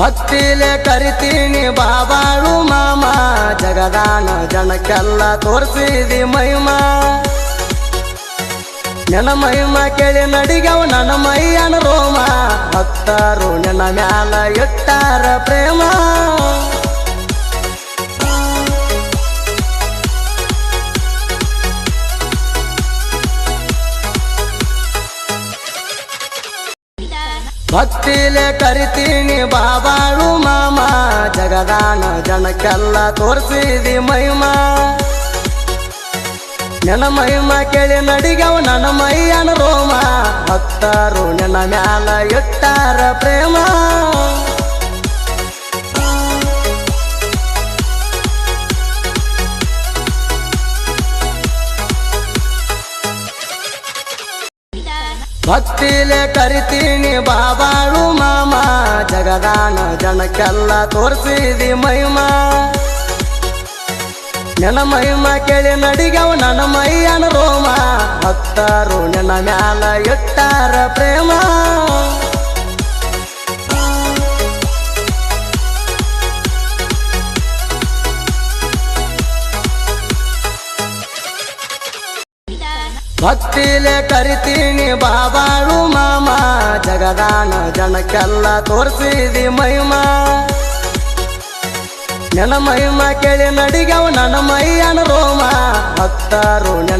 ಭಕ್ತಿಲೆ ಕರಿತೀನಿ ಬಾಬಾಳು ಮಾಮ. ಜಗದಾನ ಜನಕ್ಕೆಲ್ಲ ತೋರಿಸಿದಿ ಮಹಿಮ ನನ್ನ ಮಹಿಮ ಕೇಳಿ ನಡಿಗವ ನನ್ನ ಮೈಯನ ರೋಮ. ಭಕ್ತರು ನನ್ನ ಮ್ಯಾಲ ಇಟ್ಟಾರ ಪ್ರೇಮ. ಭಕ್ತಿಲೆ ಕರಿತೀನಿ ಬಾಬಾಳು ಮಾಮ. ಜಗದಾನ ಜನಕ್ಕೆಲ್ಲ ತೋರಿಸಿದಿ ಮಹಿಮ ನನ್ನ ಮಹಿಮ ಕೇಳಿ ನಡಿಗವ ನನ್ನ ಮೈಯನ ರೋಮ. ಭಕ್ತರು ನನ್ನ ಮ್ಯಾಲ ಇಟ್ಟಾರ ಪ್ರೇಮ. ಭಕ್ತಿಲೆ ಕರಿತೀನಿ ಬಾಬಾಳು ಮಾಮ. ಜಗದಾನ ಜನಕ್ಕೆಲ್ಲ ತೋರಿಸಿದಿ ಮಹಿಮ ನನ್ನ ಮಹಿಮ ಕೇಳಿ ನಡಿಗವ ನನ್ನ ಮೈಯನ ರೋಮ. ಭಕ್ತರು ನನ್ನ ಮ್ಯಾಲ ಇಟ್ಟಾರ ಪ್ರೇಮ. ಭಕ್ತಿಲೆ ಕರಿತೀನಿ ಬಾಬಾಳು ಮಾಮ. ಜಗದಾನ ಜನಕ್ಕೆಲ್ಲ ತೋರಿಸಿದಿ ಮಹಿಮ ನನ್ನ ಮಹಿಮ ಕೇಳಿ ನಡಿಗವ ನನ್ನ ಮೈಯನ ರೋಮ. ಭಕ್ತರು ನಿನ್ನ